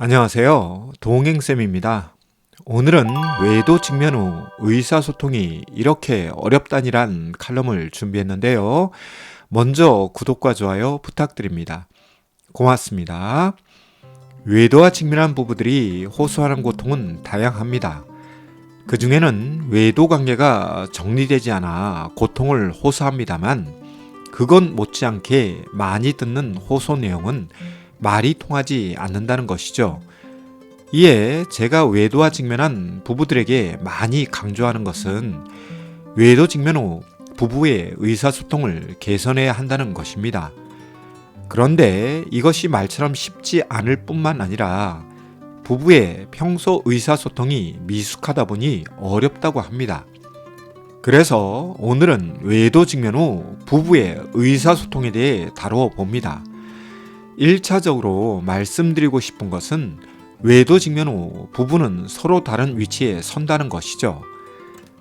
안녕하세요. 동행쌤입니다. 오늘은 외도 직면 후 의사소통이 이렇게 어렵다니란 칼럼을 준비했는데요. 먼저 구독과 좋아요 부탁드립니다. 고맙습니다. 외도와 직면한 부부들이 호소하는 고통은 다양합니다. 그 중에는 외도 관계가 정리되지 않아 고통을 호소합니다만, 그건 못지않게 많이 듣는 호소 내용은 말이 통하지 않는다는 것이죠. 이에 제가 외도와 직면한 부부들에게 많이 강조하는 것은 외도 직면 후 부부의 의사소통을 개선해야 한다는 것입니다. 그런데 이것이 말처럼 쉽지 않을 뿐만 아니라 부부의 평소 의사소통이 미숙하다 보니 어렵다고 합니다. 그래서 오늘은 외도 직면 후 부부의 의사소통에 대해 다루어 봅니다. 1차적으로 말씀드리고 싶은 것은 외도 직면 후 부부는 서로 다른 위치에 선다는 것이죠.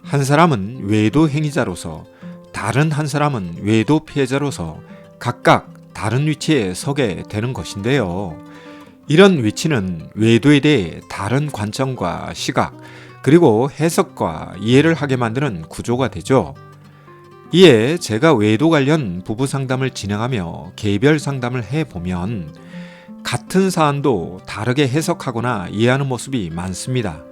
한 사람은 외도 행위자로서 다른 한 사람은 외도 피해자로서 각각 다른 위치에 서게 되는 것인데요. 이런 위치는 외도에 대해 다른 관점과 시각, 그리고 해석과 이해를 하게 만드는 구조가 되죠. 이에 제가 외도 관련 부부 상담을 진행하며 개별 상담을 해 보면 같은 사안도 다르게 해석하거나 이해하는 모습이 많습니다.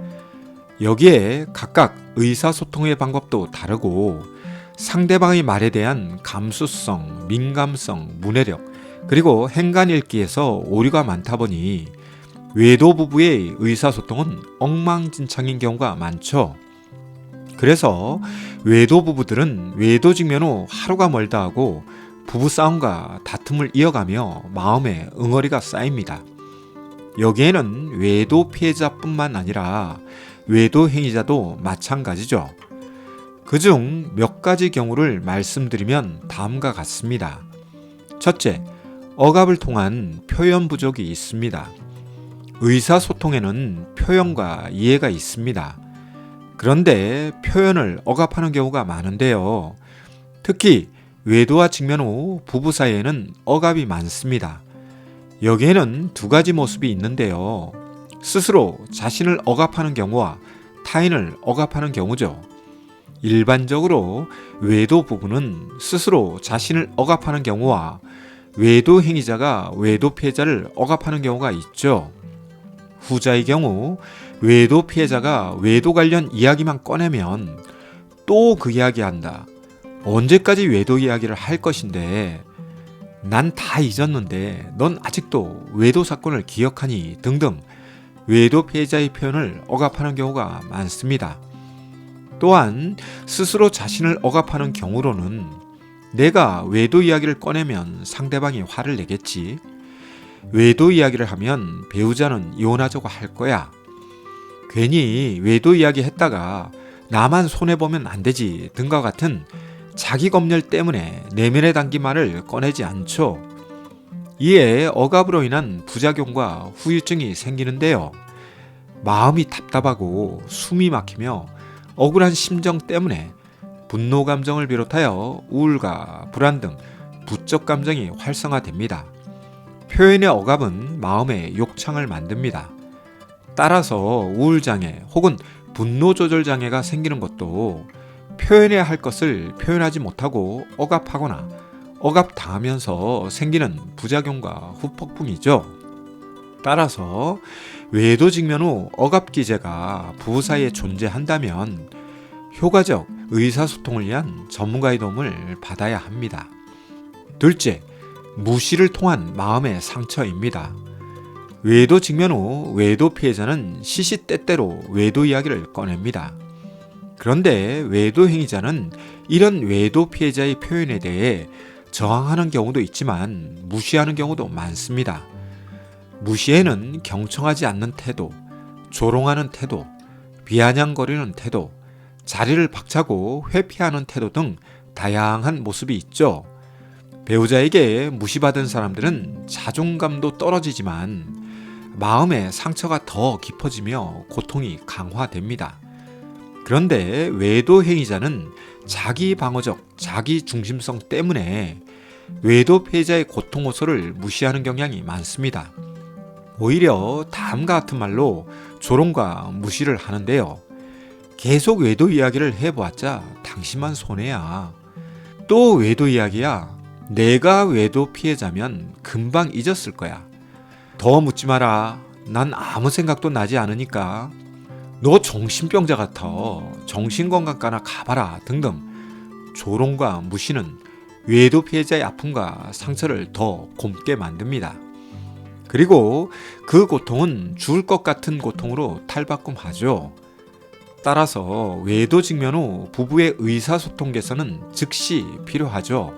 여기에 각각 의사소통의 방법도 다르고 상대방의 말에 대한 감수성, 민감성, 문해력, 그리고 행간 읽기에서 오류가 많다 보니 외도 부부의 의사소통은 엉망진창인 경우가 많죠. 그래서 외도 부부들은 외도 직면 후 하루가 멀다 하고 부부 싸움과 다툼을 이어가며 마음에 응어리가 쌓입니다. 여기에는 외도 피해자뿐만 아니라 외도 행위자도 마찬가지죠. 그중 몇 가지 경우를 말씀드리면 다음과 같습니다. 첫째, 억압을 통한 표현 부족이 있습니다. 의사소통에는 표현과 이해가 있습니다. 그런데 표현을 억압하는 경우가 많은데요. 특히 외도와 직면 후 부부 사이에는 억압이 많습니다. 여기에는 두 가지 모습이 있는데요. 스스로 자신을 억압하는 경우와 타인을 억압하는 경우죠. 일반적으로 외도 부부는 스스로 자신을 억압하는 경우와 외도 행위자가 외도 피해자를 억압하는 경우가 있죠. 후자의 경우 외도 피해자가 외도 관련 이야기만 꺼내면 또 그 이야기 한다. 언제까지 외도 이야기를 할 것인데 난 다 잊었는데 넌 아직도 외도 사건을 기억하니 등등 외도 피해자의 표현을 억압하는 경우가 많습니다. 또한 스스로 자신을 억압하는 경우로는 내가 외도 이야기를 꺼내면 상대방이 화를 내겠지. 외도 이야기를 하면 배우자는 이혼하자고 할 거야. 괜히 외도 이야기 했다가 나만 손해보면 안 되지 등과 같은 자기 검열 때문에 내면에 담긴 말을 꺼내지 않죠. 이에 억압으로 인한 부작용과 후유증이 생기는데요. 마음이 답답하고 숨이 막히며 억울한 심정 때문에 분노 감정을 비롯하여 우울과 불안 등 부적 감정이 활성화됩니다. 표현의 억압은 마음의 욕창을 만듭니다. 따라서 우울장애 혹은 분노조절장애가 생기는 것도 표현해야 할 것을 표현하지 못하고 억압하거나 억압당하면서 생기는 부작용과 후폭풍이죠. 따라서 외도 직면 후 억압 기제가 부부 사이에 존재한다면 효과적 의사소통을 위한 전문가의 도움을 받아야 합니다. 둘째, 무시를 통한 마음의 상처입니다. 외도 직면 후 외도 피해자는 시시때때로 외도 이야기를 꺼냅니다. 그런데 외도 행위자는 이런 외도 피해자의 표현에 대해 저항하는 경우도 있지만 무시하는 경우도 많습니다. 무시에는 경청하지 않는 태도, 조롱하는 태도, 비아냥거리는 태도, 자리를 박차고 회피하는 태도 등 다양한 모습이 있죠. 배우자에게 무시받은 사람들은 자존감도 떨어지지만 마음의 상처가 더 깊어지며 고통이 강화됩니다. 그런데 외도 행위자는 자기 방어적, 자기 중심성 때문에 외도 피해자의 고통 호소를 무시하는 경향이 많습니다. 오히려 다음과 같은 말로 조롱과 무시를 하는데요. 계속 외도 이야기를 해보았자 당신만 손해야. 또 외도 이야기야. 내가 외도 피해자면 금방 잊었을 거야. 더 묻지 마라. 난 아무 생각도 나지 않으니까. 너 정신병자 같아. 정신건강과나 가봐라. 등등. 조롱과 무시는 외도 피해자의 아픔과 상처를 더 곰게 만듭니다. 그리고 그 고통은 죽을 것 같은 고통으로 탈바꿈하죠. 따라서 외도 직면 후 부부의 의사소통 개선은 즉시 필요하죠.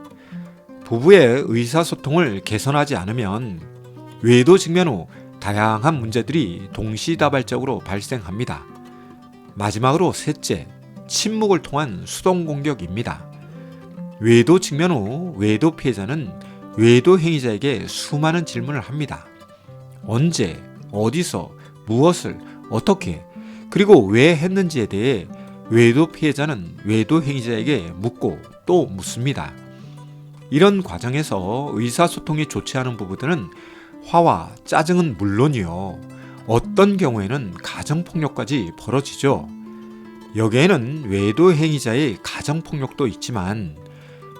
부부의 의사소통을 개선하지 않으면 외도 직면 후 다양한 문제들이 동시다발적으로 발생합니다. 마지막으로 셋째, 침묵을 통한 수동 공격입니다. 외도 직면 후 외도 피해자는 외도 행위자에게 수많은 질문을 합니다. 언제, 어디서, 무엇을, 어떻게, 그리고 왜 했는지에 대해 외도 피해자는 외도 행위자에게 묻고 또 묻습니다. 이런 과정에서 의사소통이 좋지 않은 부부들은 화와 짜증은 물론이요. 어떤 경우에는 가정폭력까지 벌어지죠. 여기에는 외도 행위자의 가정폭력도 있지만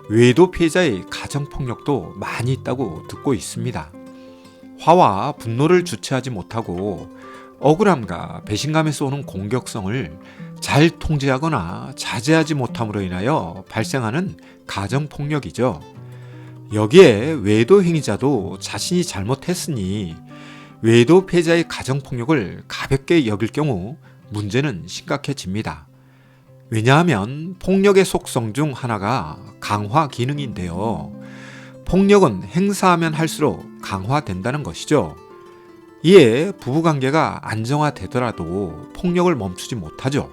외도 피해자의 가정폭력도 많이 있다고 듣고 있습니다. 화와 분노를 주체하지 못하고 억울함과 배신감에서 오는 공격성을 잘 통제하거나 자제하지 못함으로 인하여 발생하는 가정폭력이죠. 여기에 외도 행위자도 자신이 잘못했으니 외도 피해자의 가정폭력을 가볍게 여길 경우 문제는 심각해집니다. 왜냐하면 폭력의 속성 중 하나가 강화 기능인데요. 폭력은 행사하면 할수록 강화된다는 것이죠. 이에 부부관계가 안정화되더라도 폭력을 멈추지 못하죠.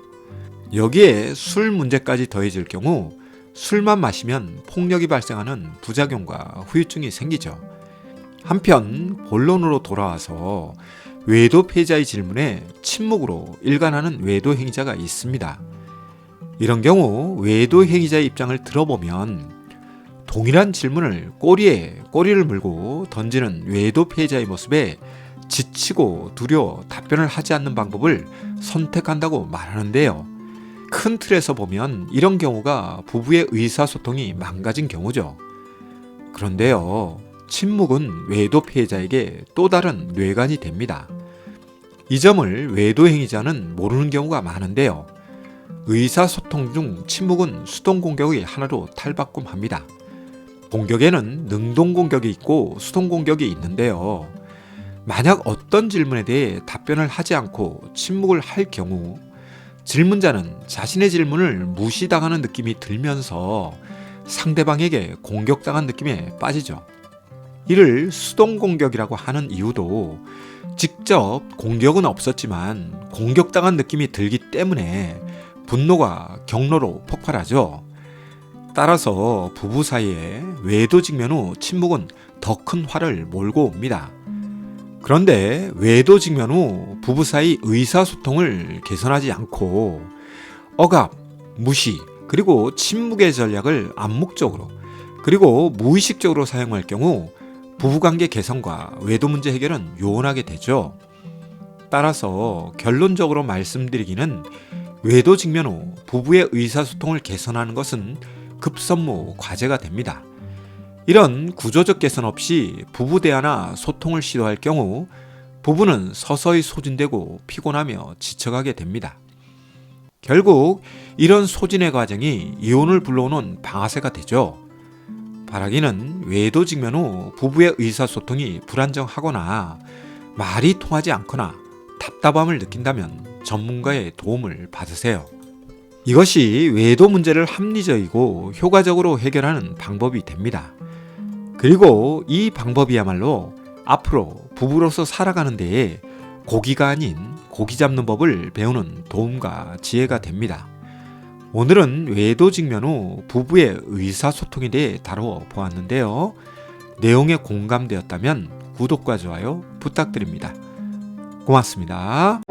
여기에 술 문제까지 더해질 경우 술만 마시면 폭력이 발생하는 부작용과 후유증이 생기죠. 한편 본론으로 돌아와서 외도 피해자의 질문에 침묵으로 일관하는 외도 행위자가 있습니다. 이런 경우 외도 행위자의 입장을 들어보면 동일한 질문을 꼬리에 꼬리를 물고 던지는 외도 피해자의 모습에 지치고 두려워 답변을 하지 않는 방법을 선택한다고 말하는데요. 큰 틀에서 보면 이런 경우가 부부의 의사소통이 망가진 경우죠. 그런데요, 침묵은 외도 피해자에게 또 다른 뇌관이 됩니다. 이 점을 외도 행위자는 모르는 경우가 많은데요. 의사소통 중 침묵은 수동 공격의 하나로 탈바꿈합니다. 공격에는 능동 공격이 있고 수동 공격이 있는데요. 만약 어떤 질문에 대해 답변을 하지 않고 침묵을 할 경우 질문자는 자신의 질문을 무시당하는 느낌이 들면서 상대방에게 공격당한 느낌에 빠지죠. 이를 수동 공격이라고 하는 이유도 직접 공격은 없었지만 공격당한 느낌이 들기 때문에 분노가 경로로 폭발하죠. 따라서 부부 사이에 외도 직면 후 침묵은 더 큰 화를 몰고 옵니다. 그런데 외도 직면 후 부부 사이 의사소통을 개선하지 않고 억압, 무시, 그리고 침묵의 전략을 암묵적으로 그리고 무의식적으로 사용할 경우 부부관계 개선과 외도 문제 해결은 요원하게 되죠. 따라서 결론적으로 말씀드리기는 외도 직면 후 부부의 의사소통을 개선하는 것은 급선무 과제가 됩니다. 이런 구조적 개선 없이 부부 대화나 소통을 시도할 경우 부부는 서서히 소진되고 피곤하며 지쳐가게 됩니다. 결국 이런 소진의 과정이 이혼을 불러오는 방아쇠가 되죠. 바라기는 외도 직면 후 부부의 의사소통이 불안정하거나 말이 통하지 않거나 답답함을 느낀다면 전문가의 도움을 받으세요. 이것이 외도 문제를 합리적이고 효과적으로 해결하는 방법이 됩니다. 그리고 이 방법이야말로 앞으로 부부로서 살아가는 데에 고기가 아닌 고기 잡는 법을 배우는 도움과 지혜가 됩니다. 오늘은 외도 직면 후 부부의 의사소통에 대해 다루어 보았는데요. 내용에 공감되었다면 구독과 좋아요 부탁드립니다. 고맙습니다.